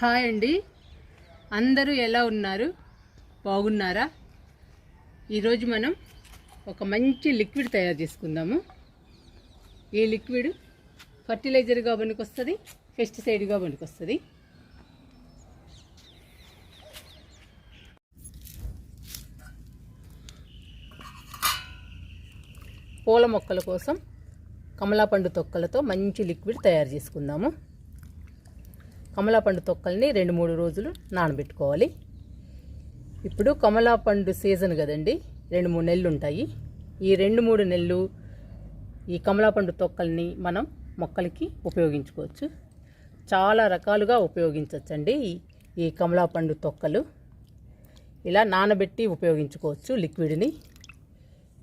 Hi అండి. అందరూ ఎలా ఉన్నారు? బాగున్నారా? ఈరోజు మనం ఒక మంచి లిక్విడ్ తయారు చేసుకుందాము. ఈ లిక్విడ్ ఫర్టిలైజర్గా పనికొస్తుంది పెస్టిసైడ్గా పనికొస్తుంది పూల మొక్కల కోసం కమలాపండు తొక్కలతో మంచి లిక్విడ్ తయారు చేసుకుందాము. కమలాపండు తొక్కల్ని రెండు మూడు రోజులు నానబెట్టుకోవాలి. ఇప్పుడు కమలాపండు సీజన్ కదండి రెండు మూడు నెలలు ఉంటాయి. ఈ రెండు మూడు నెలలు ఈ కమలాపండు తొక్కల్ని మనం మొక్కలకి ఉపయోగించుకోవచ్చు. చాలా రకాలుగా ఉపయోగించవచ్చండి ఈ- ఈ కమలాపండు తొక్కలు. ఇలా నానబెట్టి ఉపయోగించుకోవచ్చు లిక్విడ్ని.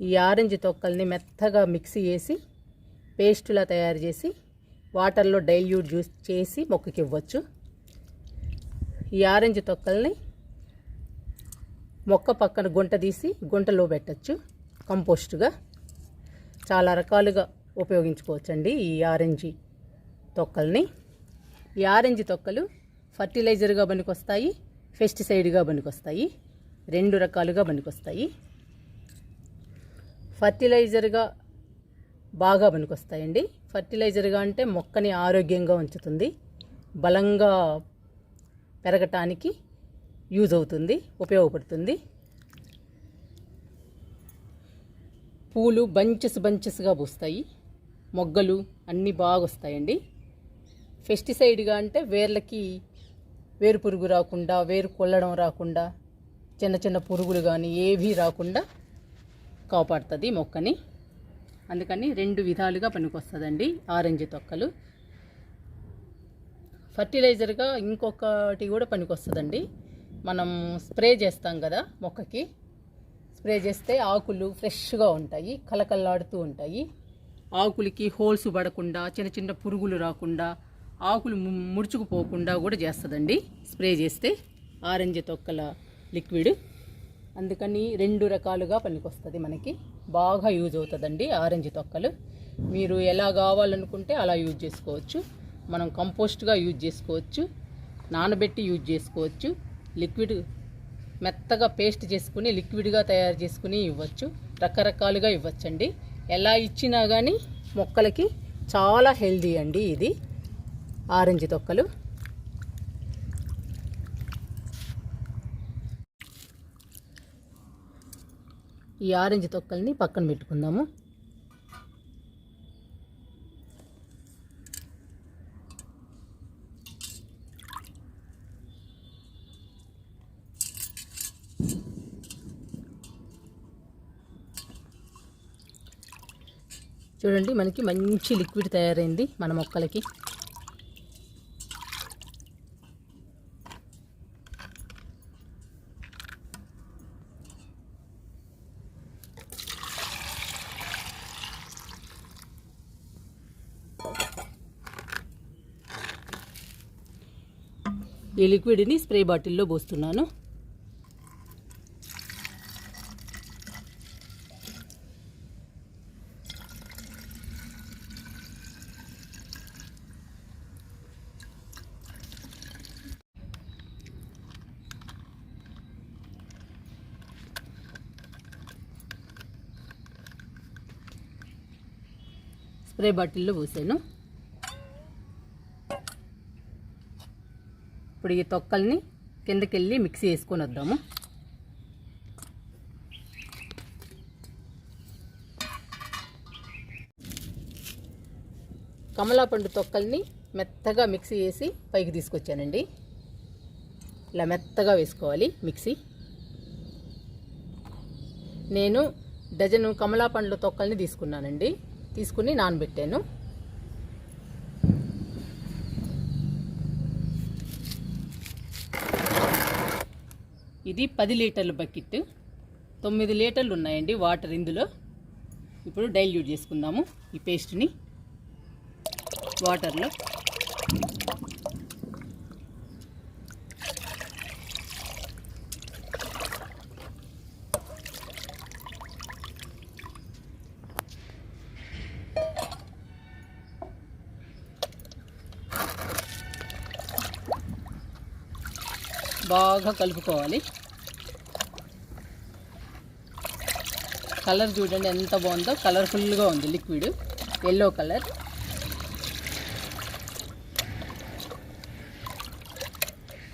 ఈ ఆరెంజ్ తొక్కల్ని మెత్తగా మిక్సీ చేసి పేస్టులా తయారు చేసి వాటర్లో డైల్యూట్ జ్యూస్ చేసి మొక్కకి ఇవ్వచ్చు. ఈ ఆరెంజ్ తొక్కల్ని మొక్క పక్కన గుంట తీసి గుంటలో పెట్టచ్చు. కంపోస్ట్గా. చాలా రకాలుగా ఉపయోగించుకోవచ్చండి ఈ ఆరెంజ్ తొక్కల్ని. ఈ ఆరెంజ్ తొక్కలు ఫర్టిలైజర్గా పనికొస్తాయి పెస్టిసైడ్గా పనికొస్తాయి రెండు రకాలుగా పనికొస్తాయి. ఫర్టిలైజర్గా బాగా పనికొస్తాయండి. ఫర్టిలైజర్గా అంటే మొక్కని ఆరోగ్యంగా ఉంచుతుంది. బలంగా పెరగటానికి యూజ్ అవుతుంది ఉపయోగపడుతుంది. పూలు బంచెస్ బంచెస్గా పూస్తాయి. మొగ్గలు అన్నీ బాగా వస్తాయండి. పెస్టిసైడ్గా అంటే వేర్లకి వేరు పురుగు రాకుండా వేరు కొల్లడం రాకుండా చిన్న చిన్న పురుగులు కానీ ఏవీ రాకుండా కాపాడుతుంది మొక్కని. అందుకని రెండు విధాలుగా పనికొస్తుందండి. ఆరెంజ్ తొక్కలు. ఫర్టిలైజర్గా ఇంకొకటి కూడా పనికొస్తుందండి. మనం స్ప్రే చేస్తాం కదా మొక్కకి. స్ప్రే చేస్తే ఆకులు ఫ్రెష్గా ఉంటాయి కలకల్లాడుతూ ఉంటాయి. ఆకులకి హోల్స్ పడకుండా చిన్న చిన్న పురుగులు రాకుండా ఆకులు ముడుచుకుపోకుండా కూడా చేస్తుందండి. స్ప్రే చేస్తే ఆరెంజ్ తొక్కల లిక్విడ్ అందుకని రెండు రకాలుగా పనికొస్తుంది మనకి. బాగా యూజ్ అవుతుందండి ఆరెంజ్ తొక్కలు. మీరు ఎలా కావాలనుకుంటే అలా యూజ్ చేసుకోవచ్చు. మనం కంపోస్ట్గా యూజ్ చేసుకోవచ్చు. నానబెట్టి యూజ్ చేసుకోవచ్చు. లిక్విడ్ మెత్తగా పేస్ట్ చేసుకుని లిక్విడ్గా తయారు చేసుకుని ఇవ్వచ్చు. రకరకాలుగా ఇవ్వచ్చండి. ఎలా ఇచ్చినా కానీ మొక్కలకి చాలా హెల్దీ అండి ఇది. ఆరెంజ్ తొక్కలు. ఈ ఆరెంజ్ తొక్కల్ని పక్కన పెట్టుకుందాము. చూడండి మనకి మంచి లిక్విడ్ తయారైంది మన మొక్కలకి. ఈ లిక్విడ్ని స్ప్రే బాటిల్లో పోస్తున్నాను. స్ప్రే బాటిల్లో పోసాను. ఇప్పుడు ఈ తొక్కల్ని కిందకెళ్ళి మిక్సీ వేసుకొని వద్దాము. కమలాపండు తొక్కల్ని మెత్తగా మిక్సీ వేసి పైకి తీసుకొచ్చానండి. ఇలా మెత్తగా వేసుకోవాలి మిక్సీ. నేను డజను కమలాపండ్ల తొక్కల్ని తీసుకున్నానండి. తీసుకుని నానబెట్టాను. ఇది పది లీటర్ల బకెట్. తొమ్మిది లీటర్లు ఉన్నాయండి వాటర్ ఇందులో. ఇప్పుడు డైల్యూట్ చేసుకుందాము ఈ పేస్ట్ని. వాటర్లో. బాగా కలుపుకోవాలి. కలర్ చూడండి ఎంత బాగుందో. కలర్ఫుల్గా ఉంది లిక్విడ్. Yellow colour.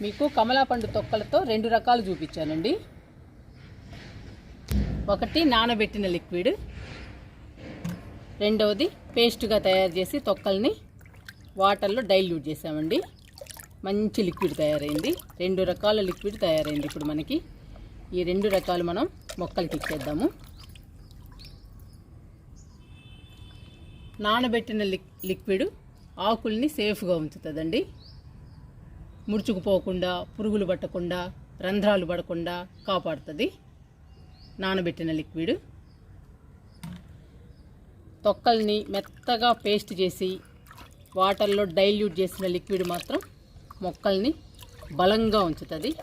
మీకు కమలాపండు తొక్కలతో రెండు రకాలు చూపించానండి. ఒకటి నానబెట్టిన లిక్విడ్. రెండవది పేస్ట్గా తయారు చేసి తొక్కల్ని వాటర్లో డైల్యూట్ చేసామండి. మంచి లిక్విడ్ తయారైంది. రెండు రకాల లిక్విడ్ తయారైంది ఇప్పుడు మనకి. ఈ రెండు రకాలు మనం మొక్కలకి ఇచ్చేద్దాము. నానబెట్టిన లిక్ లిక్విడ్ ఆకుల్ని సేఫ్గా ఉంచుతుందండి. ముడుచుకుపోకుండా పురుగులు పట్టకుండా రంధ్రాలు పడకుండా కాపాడుతుంది నానబెట్టిన లిక్విడ్. తొక్కల్ని మెత్తగా పేస్ట్ చేసి వాటర్లో డైల్యూట్ చేసిన లిక్విడ్ మాత్రం మొక్కల్ని బలంగా ఉంచుతుంది.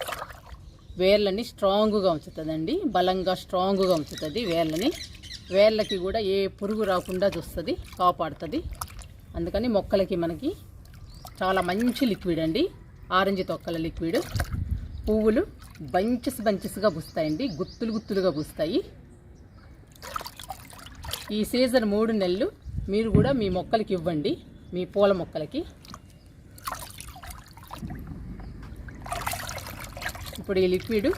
వేర్లని స్ట్రాంగ్గా ఉంచుతుందండి. బలంగా స్ట్రాంగ్గా ఉంచుతుంది వేర్లని. వేర్లకి కూడా ఏ పురుగు రాకుండా చూస్తుంది కాపాడుతుంది. అందుకని మొక్కలకి మనకి చాలా మంచి లిక్విడ్ అండి. ఆరెంజ్ తొక్కల లిక్విడ్. పువ్వులు బంచెస్ బంచెస్గా పూస్తాయండి. గుత్తులు గుత్తులుగా పూస్తాయి. ఈ సీజన్ మూడు నెలలు మీరు కూడా మీ మొక్కలకి ఇవ్వండి. మీ పూల మొక్కలకి. ఇప్పుడు ఈ లిక్విడ్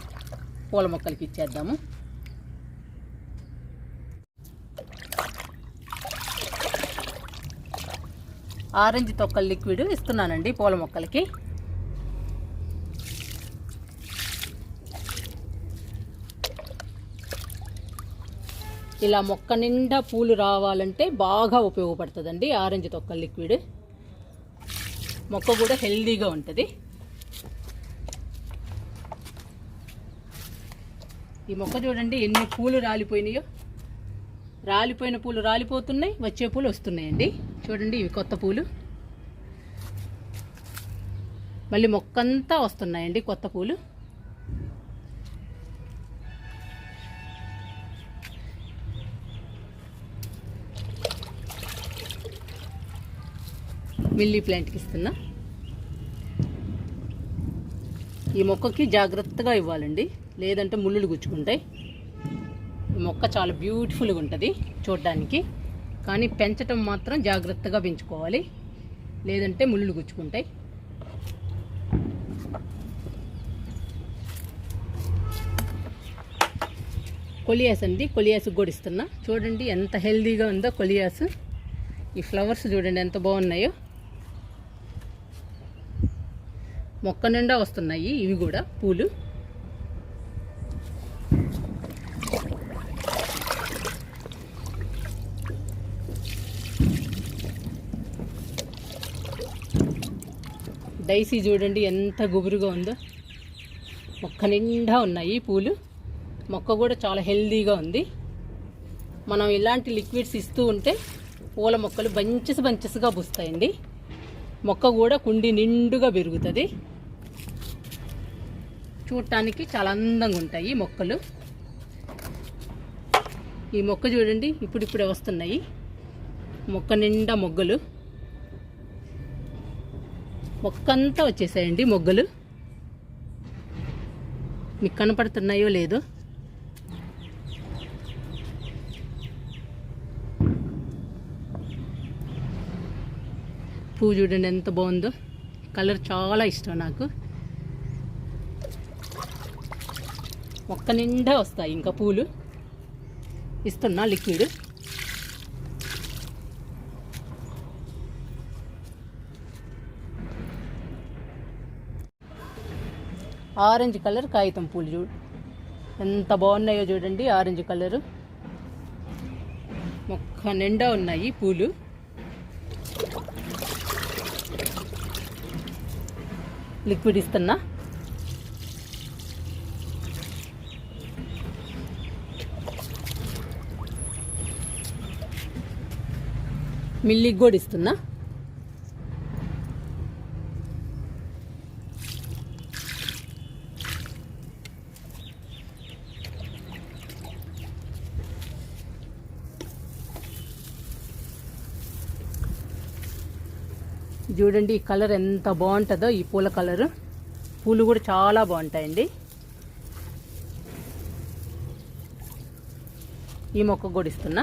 పూల మొక్కలకి ఇచ్చేద్దాము. ఆరెంజ్ తొక్కల లిక్విడ్ ఇస్తున్నానండి పూల మొక్కలకి. ఇలా మొక్క నిండా పూలు రావాలంటే బాగా ఉపయోగపడుతుందండి ఆరెంజ్ తొక్కల లిక్విడ్ మొక్క కూడా హెల్దీగా ఉంటుంది. ఈ మొక్క చూడండి ఎన్ని పూలు రాలిపోయినాయో. రాలిపోయిన పూలు రాలిపోతున్నాయి వచ్చే పూలు వస్తున్నాయండి. చూడండి ఇవి కొత్త పూలు. మళ్ళీ మొక్కంతా వస్తున్నాయండి కొత్త పూలు. మిల్లీ ప్లాంట్కి ఇస్తున్నా. ఈ మొక్కకి జాగ్రత్తగా ఇవ్వాలండి. లేదంటే ముళ్ళులు గుచ్చుకుంటాయి. మొక్క చాలా బ్యూటిఫుల్గా ఉంటుంది చూడడానికి. కానీ పెంచటం మాత్రం జాగ్రత్తగా పెంచుకోవాలి. లేదంటే ముళ్ళు గుచ్చుకుంటాయి. కొలియాస్ అండి కొలియాస్ కూడా ఇస్తున్నా. చూడండి ఎంత హెల్దీగా ఉందో కొలియాస్. ఈ ఫ్లవర్స్ చూడండి ఎంత బాగున్నాయో. మొక్క నిండా వస్తున్నాయి ఇవి కూడా పూలు. డైసీ చూడండి ఎంత గుబురుగా ఉందో. మొక్క నిండా ఉన్నాయి పూలు. మొక్క కూడా చాలా హెల్దీగా ఉంది. మనం ఇలాంటి లిక్విడ్స్ ఇస్తూ ఉంటే పూల మొక్కలు బంచెస్ బంచెస్గా పూస్తాయండి. మొక్క కూడా కుండి నిండుగా పెరుగుతుంది. చూడటానికి చాలా అందంగా ఉంటాయి మొక్కలు. ఈ మొక్క చూడండి ఇప్పుడిప్పుడే వస్తున్నాయి. మొక్క నిండా మొగ్గలు. మొక్క అంతా వచ్చేసాయండి మొగ్గలు. మీకు కనపడుతున్నాయో లేదో. పువ్వు చూడండి ఎంత బాగుందో. కలర్ చాలా ఇష్టం నాకు. మొక్క నిండా వస్తాయి ఇంకా పూలు. ఇస్తున్నా లిక్విడ్. ఆరెంజ్ కలర్ కాగితం పూలు చూడు. ఎంత బాగున్నాయో చూడండి ఆరెంజ్ కలరు. మొక్క నిండా ఉన్నాయి పూలు. లిక్విడ్ ఇస్తున్నా. మిల్లికి కూడా ఇస్తున్నా. చూడండి ఈ కలర్ ఎంత బాగుంటుందో ఈ పూల కలరు. పూలు కూడా చాలా బాగుంటాయండి. ఈ మొక్క కూడా ఇస్తున్నా.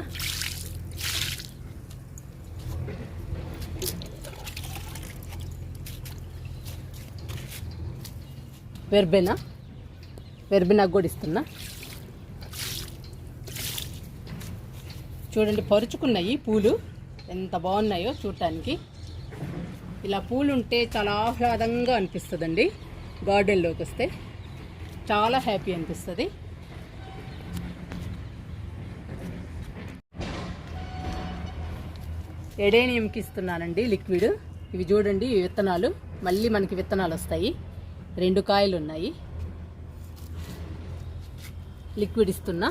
వెర్బెనా. వెర్బెనాకు కూడా ఇస్తున్నా. చూడండి పరుచుకున్నాయి పూలు. ఎంత బాగున్నాయో చూడటానికి. ఇలా పూలు ఉంటే చాలా ఆహ్లాదంగా అనిపిస్తుందండి. గార్డెన్లోకి వస్తే చాలా హ్యాపీ అనిపిస్తుంది. ఎడేనియంకి ఇస్తున్నానండి లిక్విడ్. ఇవి చూడండి విత్తనాలు. మళ్ళీ మనకి విత్తనాలు వస్తాయి. రెండు కాయలు ఉన్నాయి లిక్విడ్ ఇస్తున్నా.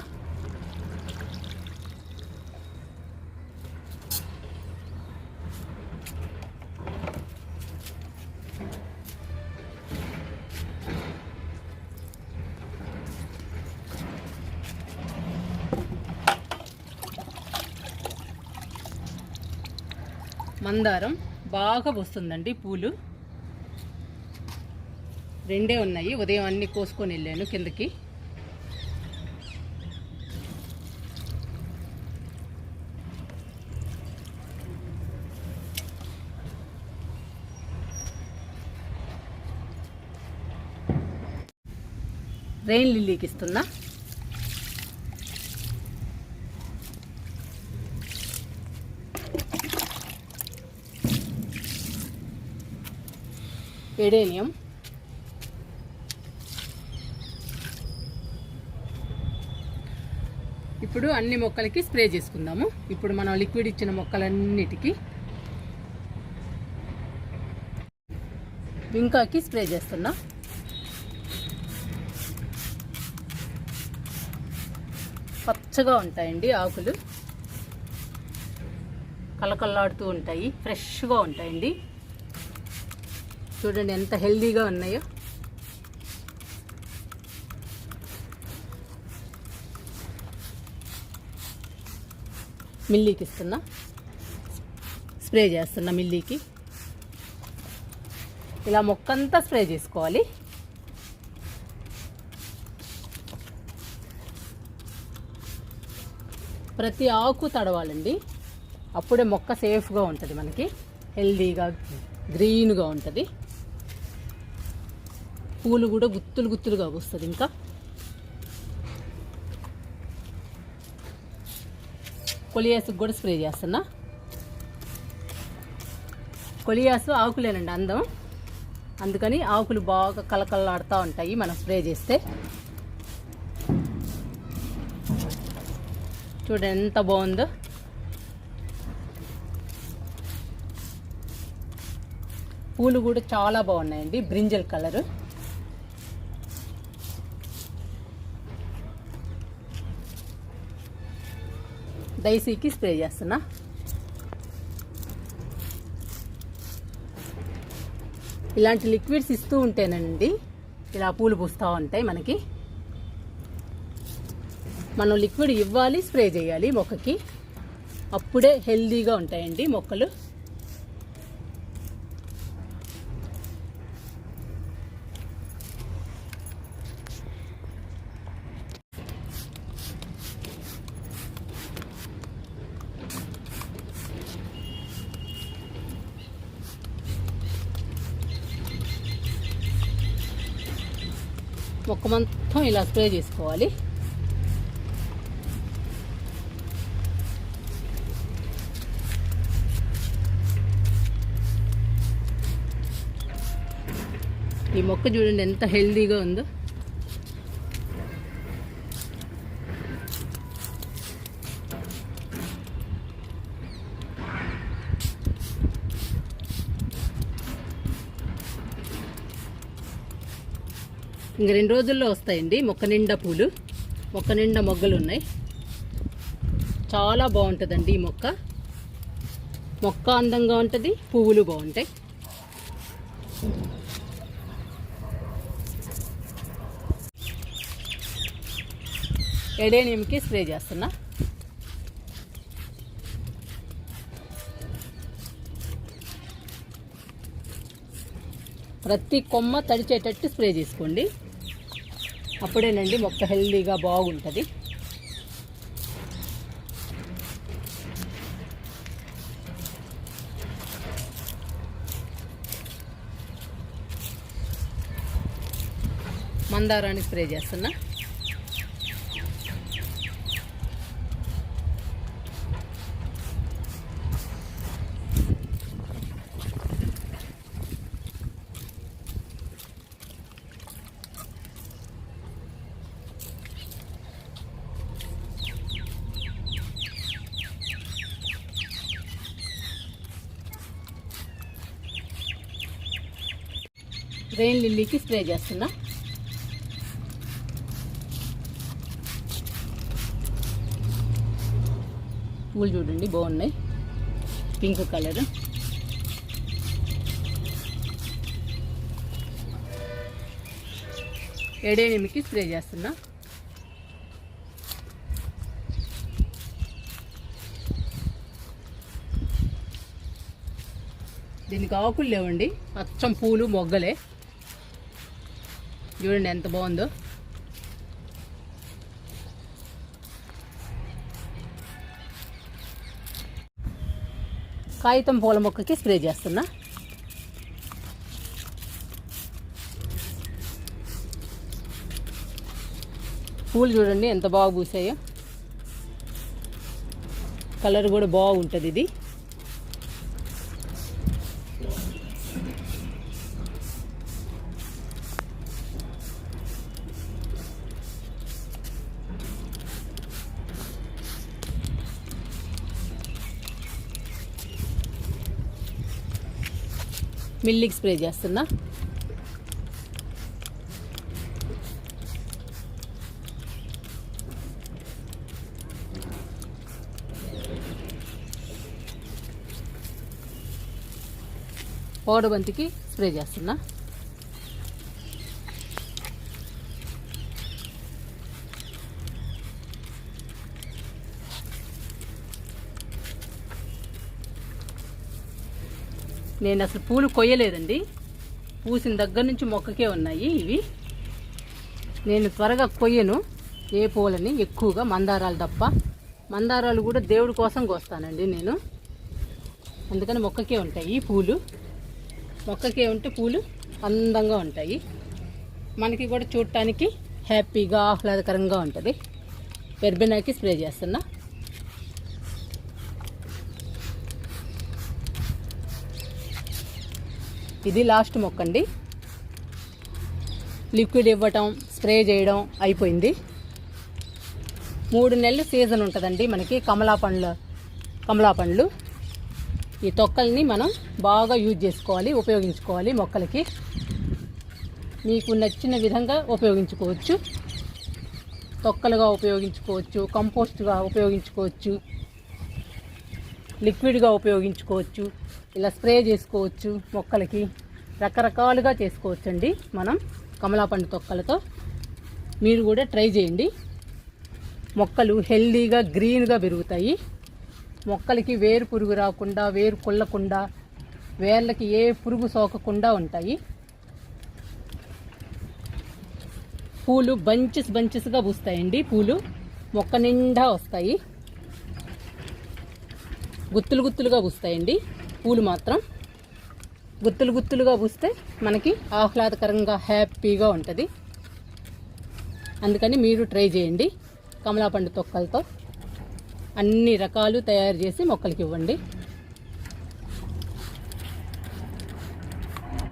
మందారం బాగా వస్తుందండి పూలు. రెండే ఉన్నాయి. ఉదయం అన్నీ కోసుకొని వెళ్ళాను కిందకి. రెయిన్ లిల్లీకి ఇస్తున్నా. ఎడేనియం ఇప్పుడు అన్ని మొక్కలకి స్ప్రే చేసుకుందాము. ఇప్పుడు మనం లిక్విడ్ ఇచ్చిన మొక్కలన్నిటికీ వింకాకి స్ప్రే చేస్తున్నా. పచ్చగా ఉంటాయండి ఆకులు. కలకల్లాడుతూ ఉంటాయి ఫ్రెష్గా ఉంటాయండి. చూడండి ఎంత హెల్దీగా ఉన్నాయో. మిల్లీకి ఇస్తున్నా. స్ప్రే చేస్తున్నా మిల్లీకి. ఇలా మొక్కంతా స్ప్రే చేసుకోవాలి. ప్రతి ఆకు తడవాలండి. అప్పుడే మొక్క సేఫ్గా ఉంటుంది మనకి. హెల్దీగా గ్రీన్గా ఉంటుంది. పూలు కూడా గుత్తులు గుత్తులుగా వస్తుంది ఇంకా. కొలియాసుకు కూడా స్ప్రే చేస్తున్నా. కొలియాసు ఆకులేనండి అందం. అందుకని ఆకులు బాగా కలకలలాడుతూ ఉంటాయి మనం స్ప్రే చేస్తే. చూడండి ఎంత బాగుందో. పూలు కూడా చాలా బాగున్నాయండి. Brinjal colour. డైసీకి స్ప్రే చేస్తున్నా. ఇలాంటి లిక్విడ్స్ ఇస్తూ ఉంటేనండి ఇలా పూలు పూస్తూ ఉంటాయి మనకి. మనం లిక్విడ్ ఇవ్వాలి స్ప్రే చేయాలి మొక్కకి. అప్పుడే హెల్దీగా ఉంటాయండి మొక్కలు. మొక్క మొత్తం ఇలా స్ప్రే చేసుకోవాలి. ఈ మొక్క చూడండి ఎంత హెల్దీగా ఉందో. ఇంక రెండు రోజుల్లో వస్తాయండి. మొక్క నిండా పూలు మొక్క నిండా మొగ్గలు ఉన్నాయి. చాలా బాగుంటుందండి ఈ మొక్క. మొక్క అందంగా ఉంటుంది పువ్వులు బాగుంటాయి. ఎడేనియంకి స్ప్రే చేస్తున్నా. ప్రతి కొమ్మ తడిచేటట్టు స్ప్రే చేసుకోండి. అప్పుడేనండి మొక్క హెల్దీగా బాగుంటుంది. మందారాన్ని స్ప్రే చేస్తున్నా. రెయిన్ లిల్లీకి స్ప్రే చేస్తున్నా. పూలు చూడండి బాగున్నాయి. Pink colour. ఎడేనిమికి స్ప్రే చేస్తున్నా. దీనికి ఆకులు లేవండి అచ్చం పూలు మొగ్గలే. చూడండి ఎంత బాగుందో. కాగితం పూల మొక్కకి స్ప్రే చేస్తున్నా. పూలు చూడండి ఎంత బాగా పూసాయో. కలర్ కూడా బాగుంటుంది ఇది. మిల్లికి స్ప్రే చేస్తున్నా. బంతికి స్ప్రే చేస్తున్నా. నేను అసలు పూలు కొయ్యలేదండి. పూసిన దగ్గర నుంచి మొక్కకే ఉన్నాయి ఇవి. నేను త్వరగా కొయ్యను. ఏ పూలని? ఎక్కువగా మందారాలు తప్ప. మందారాలు కూడా దేవుడి కోసం కోస్తానండి నేను. అందుకని మొక్కకే ఉంటాయి ఈ పూలు. మొక్కకే ఉంటే పూలు అందంగా ఉంటాయి. మనకి కూడా చూడటానికి హ్యాపీగా ఆహ్లాదకరంగా ఉంటుంది. పెర్బెనాకి స్ప్రే చేస్తున్నా. ఇది లాస్ట్ మొక్క అండి లిక్విడ్ ఇవ్వటం స్ప్రే చేయడం అయిపోయింది. మూడు నెలలు సీజన్ ఉంటుందండి మనకి కమలా పండ్లు కమలా పండ్లు. ఈ తొక్కల్ని మనం బాగా యూజ్ చేసుకోవాలి ఉపయోగించుకోవాలి మొక్కలకి. మీకు నచ్చిన విధంగా ఉపయోగించుకోవచ్చు. తొక్కలుగా ఉపయోగించుకోవచ్చు కంపోస్ట్గా ఉపయోగించుకోవచ్చు లిక్విడ్గా ఉపయోగించుకోవచ్చు. ఇలా స్ప్రే చేసుకోవచ్చు మొక్కలకి. రకరకాలుగా చేసుకోవచ్చండి మనం కమలాపండు తొక్కలతో. మీరు కూడా ట్రై చేయండి. మొక్కలు హెల్దీగా గ్రీన్గా పెరుగుతాయి. మొక్కలకి వేరు పురుగు రాకుండా వేరు కొల్లకుండా వేర్లకి ఏ పురుగు సోకకుండా ఉంటాయి. పూలు బంచెస్ బంచెస్గా పూస్తాయండి పూలు. మొక్క నిండా వస్తాయి. గుత్తులు గుత్తులుగా పూస్తాయండి. పూలు మాత్రం గుత్తులు గుత్తులుగా పూస్తే మనకి ఆహ్లాదకరంగా హ్యాపీగా ఉంటుంది. అందుకని మీరు ట్రై చేయండి. కమలాపండు తొక్కలతో అన్ని రకాలు తయారు చేసి మొక్కలకి ఇవ్వండి.